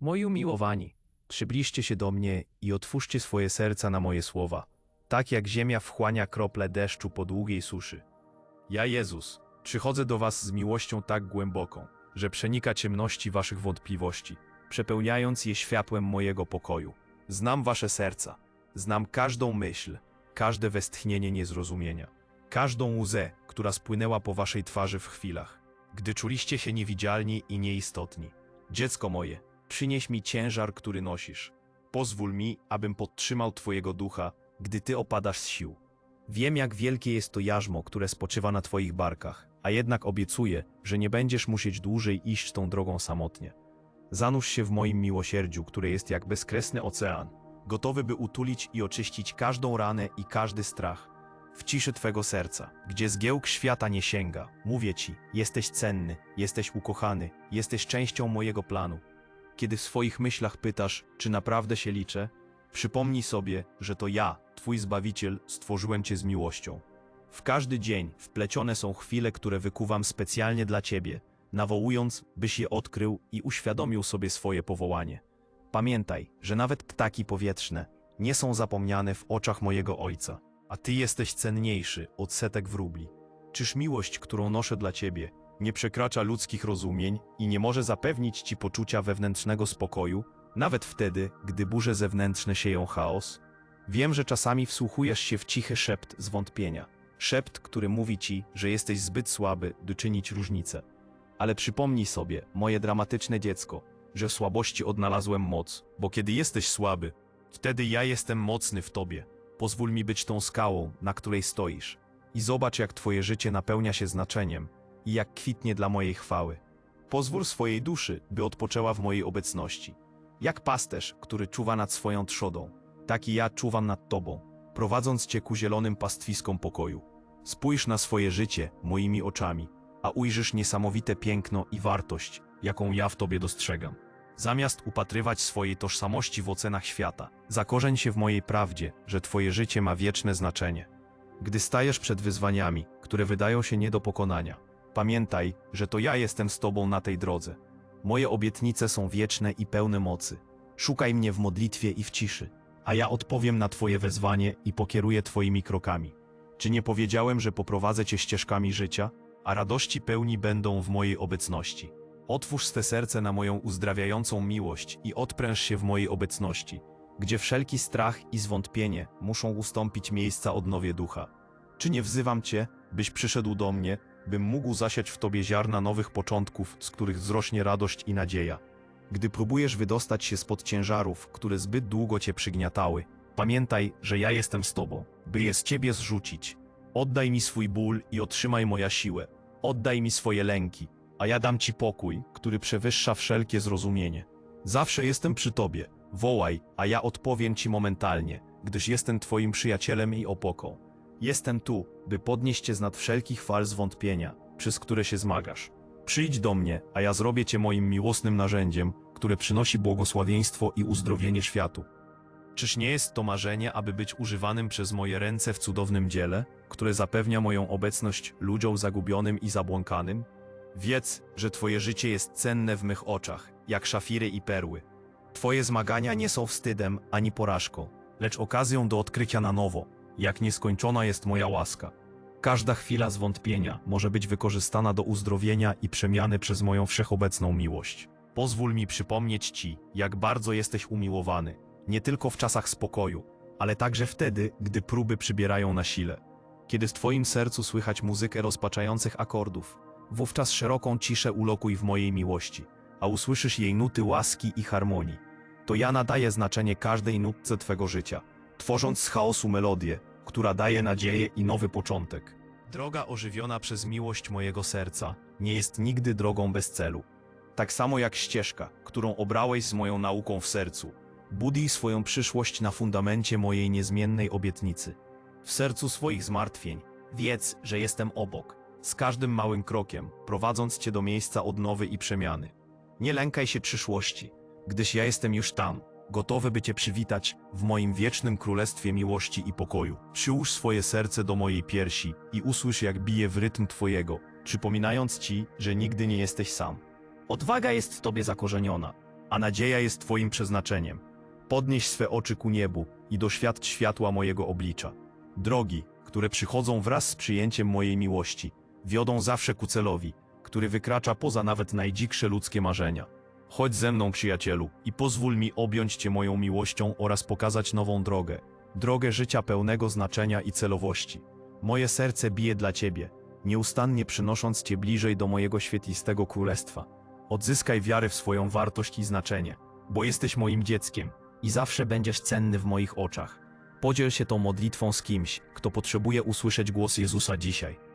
Moi umiłowani, przybliżcie się do mnie i otwórzcie swoje serca na moje słowa, tak jak ziemia wchłania krople deszczu po długiej suszy. Ja, Jezus, przychodzę do was z miłością tak głęboką, że przenika ciemności waszych wątpliwości, przepełniając je światłem mojego pokoju. Znam wasze serca, znam każdą myśl, każde westchnienie niezrozumienia, każdą łzę, która spłynęła po waszej twarzy w chwilach, gdy czuliście się niewidzialni i nieistotni. Dziecko moje, przynieś mi ciężar, który nosisz. Pozwól mi, abym podtrzymał twojego ducha, gdy ty opadasz z sił. Wiem, jak wielkie jest to jarzmo, które spoczywa na twoich barkach, a jednak obiecuję, że nie będziesz musieć dłużej iść tą drogą samotnie. Zanurz się w moim miłosierdziu, które jest jak bezkresny ocean, gotowy by utulić i oczyścić każdą ranę i każdy strach. W ciszy twego serca, gdzie zgiełk świata nie sięga, mówię ci, jesteś cenny, jesteś ukochany, jesteś częścią mojego planu. Kiedy w swoich myślach pytasz, czy naprawdę się liczę, przypomnij sobie, że to ja, twój Zbawiciel, stworzyłem cię z miłością. W każdy dzień wplecione są chwile, które wykuwam specjalnie dla ciebie, nawołując, byś je odkrył i uświadomił sobie swoje powołanie. Pamiętaj, że nawet ptaki powietrzne nie są zapomniane w oczach mojego Ojca, a ty jesteś cenniejszy od setek wróbli. Czyż miłość, którą noszę dla ciebie, nie przekracza ludzkich rozumień i nie może zapewnić ci poczucia wewnętrznego spokoju, nawet wtedy, gdy burze zewnętrzne sieją chaos? Wiem, że czasami wsłuchujesz się w cichy szept zwątpienia. Szept, który mówi ci, że jesteś zbyt słaby, by czynić różnicę. Ale przypomnij sobie, moje dramatyczne dziecko, że w słabości odnalazłem moc, bo kiedy jesteś słaby, wtedy ja jestem mocny w tobie. Pozwól mi być tą skałą, na której stoisz. I zobacz, jak twoje życie napełnia się znaczeniem i jak kwitnie dla mojej chwały. Pozwól swojej duszy, by odpoczęła w mojej obecności. Jak pasterz, który czuwa nad swoją trzodą, tak i ja czuwam nad tobą, prowadząc cię ku zielonym pastwiskom pokoju. Spójrz na swoje życie moimi oczami, a ujrzysz niesamowite piękno i wartość, jaką ja w tobie dostrzegam. Zamiast upatrywać swojej tożsamości w ocenach świata, zakorzeń się w mojej prawdzie, że twoje życie ma wieczne znaczenie. Gdy stajesz przed wyzwaniami, które wydają się nie do pokonania, pamiętaj, że to ja jestem z tobą na tej drodze. Moje obietnice są wieczne i pełne mocy. Szukaj mnie w modlitwie i w ciszy, a ja odpowiem na twoje wezwanie i pokieruję twoimi krokami. Czy nie powiedziałem, że poprowadzę cię ścieżkami życia, a radości pełni będą w mojej obecności? Otwórz swe serce na moją uzdrawiającą miłość i odpręż się w mojej obecności, gdzie wszelki strach i zwątpienie muszą ustąpić miejsca odnowie ducha. Czy nie wzywam Cię, byś przyszedł do mnie, bym mógł zasiać w Tobie ziarna nowych początków, z których wzrośnie radość i nadzieja? Gdy próbujesz wydostać się spod ciężarów, które zbyt długo Cię przygniatały, pamiętaj, że ja jestem z Tobą, by je z Ciebie zrzucić. Oddaj mi swój ból i otrzymaj moja siłę. Oddaj mi swoje lęki, a ja dam Ci pokój, który przewyższa wszelkie zrozumienie. Zawsze jestem przy Tobie. Wołaj, a ja odpowiem Ci momentalnie, gdyż jestem Twoim przyjacielem i opoką. Jestem tu, by podnieść Cię z nad wszelkich fal zwątpienia, przez które się zmagasz. Przyjdź do mnie, a ja zrobię Cię moim miłosnym narzędziem, które przynosi błogosławieństwo i uzdrowienie światu. Czyż nie jest to marzenie, aby być używanym przez moje ręce w cudownym dziele, które zapewnia moją obecność ludziom zagubionym i zabłąkanym? Wiedz, że Twoje życie jest cenne w mych oczach, jak szafiry i perły. Twoje zmagania nie są wstydem ani porażką, lecz okazją do odkrycia na nowo, jak nieskończona jest moja łaska. Każda chwila zwątpienia może być wykorzystana do uzdrowienia i przemiany przez moją wszechobecną miłość. Pozwól mi przypomnieć Ci, jak bardzo jesteś umiłowany, nie tylko w czasach spokoju, ale także wtedy, gdy próby przybierają na sile. Kiedy w Twoim sercu słychać muzykę rozpaczających akordów, wówczas szeroką ciszę ulokuj w mojej miłości, a usłyszysz jej nuty łaski i harmonii. To ja nadaję znaczenie każdej nutce Twego życia, tworząc z chaosu melodię, która daje nadzieję i nowy początek. Droga ożywiona przez miłość mojego serca nie jest nigdy drogą bez celu. Tak samo jak ścieżka, którą obrałeś z moją nauką w sercu. Buduj swoją przyszłość na fundamencie mojej niezmiennej obietnicy. W sercu swoich zmartwień wiedz, że jestem obok, z każdym małym krokiem, prowadząc cię do miejsca odnowy i przemiany. Nie lękaj się przyszłości, gdyż ja jestem już tam, gotowy by cię przywitać w moim wiecznym królestwie miłości i pokoju. Przyłóż swoje serce do mojej piersi i usłysz, jak bije w rytm twojego, przypominając ci, że nigdy nie jesteś sam. Odwaga jest w tobie zakorzeniona. a nadzieja jest Twoim przeznaczeniem. Podnieś swe oczy ku niebu i doświadcz światła mojego oblicza. Drogi, które przychodzą wraz z przyjęciem mojej miłości, wiodą zawsze ku celowi, który wykracza poza nawet najdziksze ludzkie marzenia. Chodź ze mną, przyjacielu, i pozwól mi objąć Cię moją miłością oraz pokazać nową drogę. Drogę życia pełnego znaczenia i celowości. Moje serce bije dla Ciebie, nieustannie przynosząc Cię bliżej do mojego świetlistego królestwa. Odzyskaj wiarę w swoją wartość i znaczenie, bo jesteś moim dzieckiem i zawsze będziesz cenny w moich oczach. Podziel się tą modlitwą z kimś, kto potrzebuje usłyszeć głos Jezusa dzisiaj.